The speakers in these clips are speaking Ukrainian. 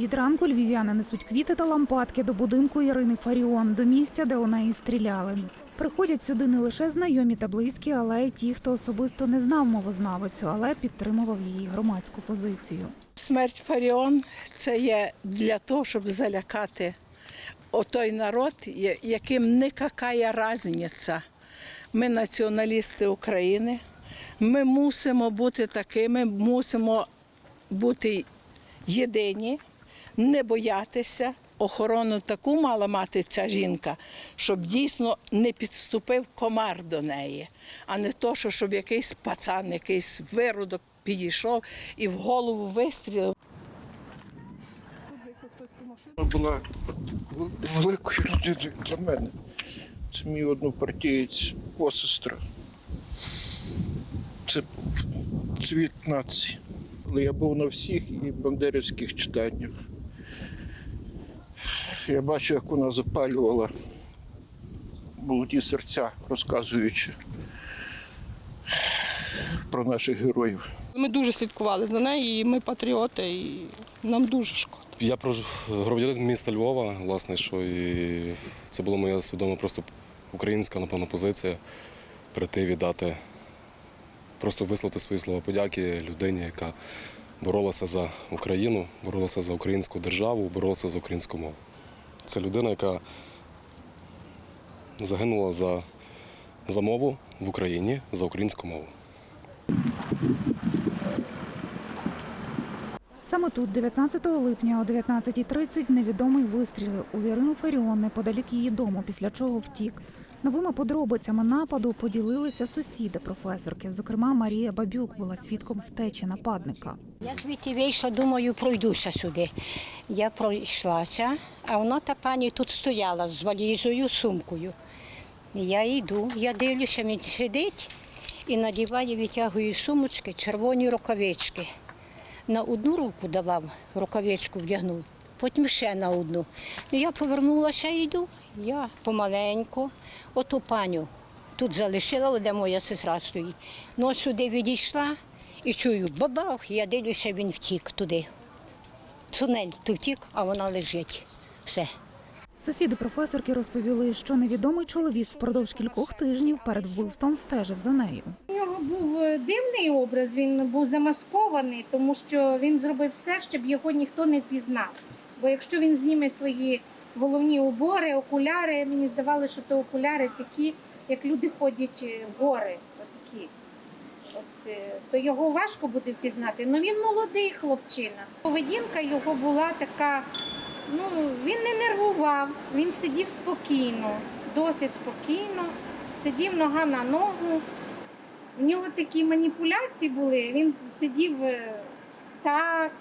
Від ранку львів'яни несуть квіти та лампадки до будинку Ірини Фаріон, до місця, де у неї стріляли. Приходять сюди не лише знайомі та близькі, але й ті, хто особисто не знав мовознавицю, але підтримував її громадську позицію. Смерть Фаріон це є для того, щоб залякати отой народ, яким никакая різниця. Ми націоналісти України. Ми мусимо бути такими, мусимо бути єдині, не боятися. Охорону таку мала мати ця жінка, щоб дійсно не підступив комар до неї, а не то, що щоб якийсь пацан, якийсь виродок підійшов і в голову вистрілив. була великою людиною для мене. Це мій однопартієць, посестра. Це цвіт нації. Але я був на всіх і бандерівських читаннях. Я бачу, як вона запалювала молоді серця, розказуючи про наших героїв. Ми дуже слідкували за нею, і ми патріоти, і нам дуже шкода. Я про громадянин міста Львова, власне, що і це була моя свідома просто українська, напевно, позиція прийти віддати, просто висловити свої слова подяки людині, яка боролася за Україну, боролася за українську державу, боролася за українську мову. Це людина, яка загинула за, за мову в Україні, за українську мову. Саме тут, 19 липня о 19.30, невідомий вистрілив у Ірину Фаріон неподалік її дому, після чого втік. Новими подробицями нападу поділилися сусіди професорки. Зокрема, Марія Бабюк була свідком втечі нападника. Я звідти вийшла, думаю, пройдуся сюди. Я пройшлася, а вона та пані тут стояла з валізою, сумкою. Я йду, я дивлюся, він сидить і надіває, витягує сумочки червоні рукавички. На одну руку давав, рукавичку вдягнув, потім ще на одну. Ну, я повернулася і йду. Я помаленьку, оту паню тут залишила, де моя сестра стоїть. Ну, от сюди відійшла і чую, бабах, я дивлюся, він втік туди. Тунель ту втік, а вона лежить. Все. Сусіди професорки розповіли, що невідомий чоловік впродовж кількох тижнів перед вбивством стежив за нею. У нього був е, дивний образ, він був замаскований, тому що він зробив все, щоб його ніхто не впізнав. Бо якщо він зніме свої головні убори, окуляри, мені здавалося, що то окуляри такі, як люди ходять е, в гори. Отакі. Ось, е, то його важко буде впізнати. Ну він молодий хлопчина. Поведінка його була така. Ну, він не нервував, він сидів спокійно, досить спокійно, сидів нога на ногу. У нього такі маніпуляції були. Він сидів е, так,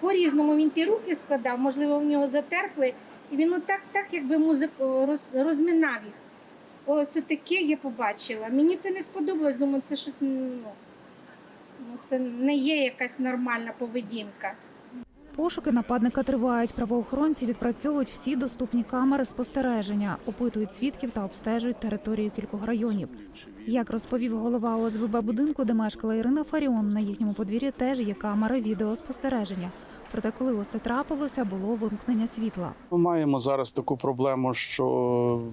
по-різному він ті руки складав, можливо, в нього затерпли, і він отак, так, якби музик роз, розминав їх. Ось таке я побачила. Мені це не сподобалось, думаю, це щось ну, ну, це не є якась нормальна поведінка. Пошуки нападника тривають. Правоохоронці відпрацьовують всі доступні камери спостереження, опитують свідків та обстежують територію кількох районів. Як розповів голова ОСББ будинку, де мешкала Ірина Фаріон, на їхньому подвір'ї теж є камери відеоспостереження. Проте, коли усе трапилося, було вимкнення світла. Ми маємо зараз таку проблему, що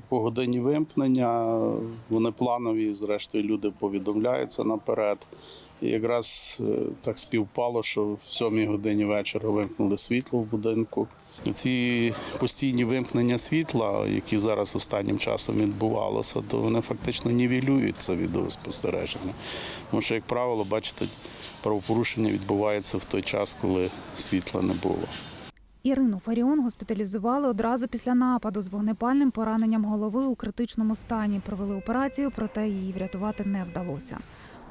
по годині вимкнення вони планові, зрештою люди повідомляються наперед. І якраз е, так співпало, що в сьомій годині вечора вимкнули світло в будинку. Ці постійні вимкнення світла, які зараз останнім часом відбувалося, то вони фактично нівелюють це відеоспостереження. Тому що, як правило, бачите, правопорушення відбувається в той час, коли світла не було. Ірину Фаріон госпіталізували одразу після нападу з вогнепальним пораненням голови у критичному стані. Провели операцію, проте її врятувати не вдалося.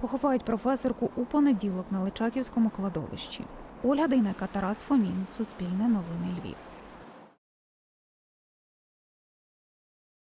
Поховають професорку у понеділок на Личаківському кладовищі. Ольга Дейнека, Тарас Фомін, Суспільне новини Львів.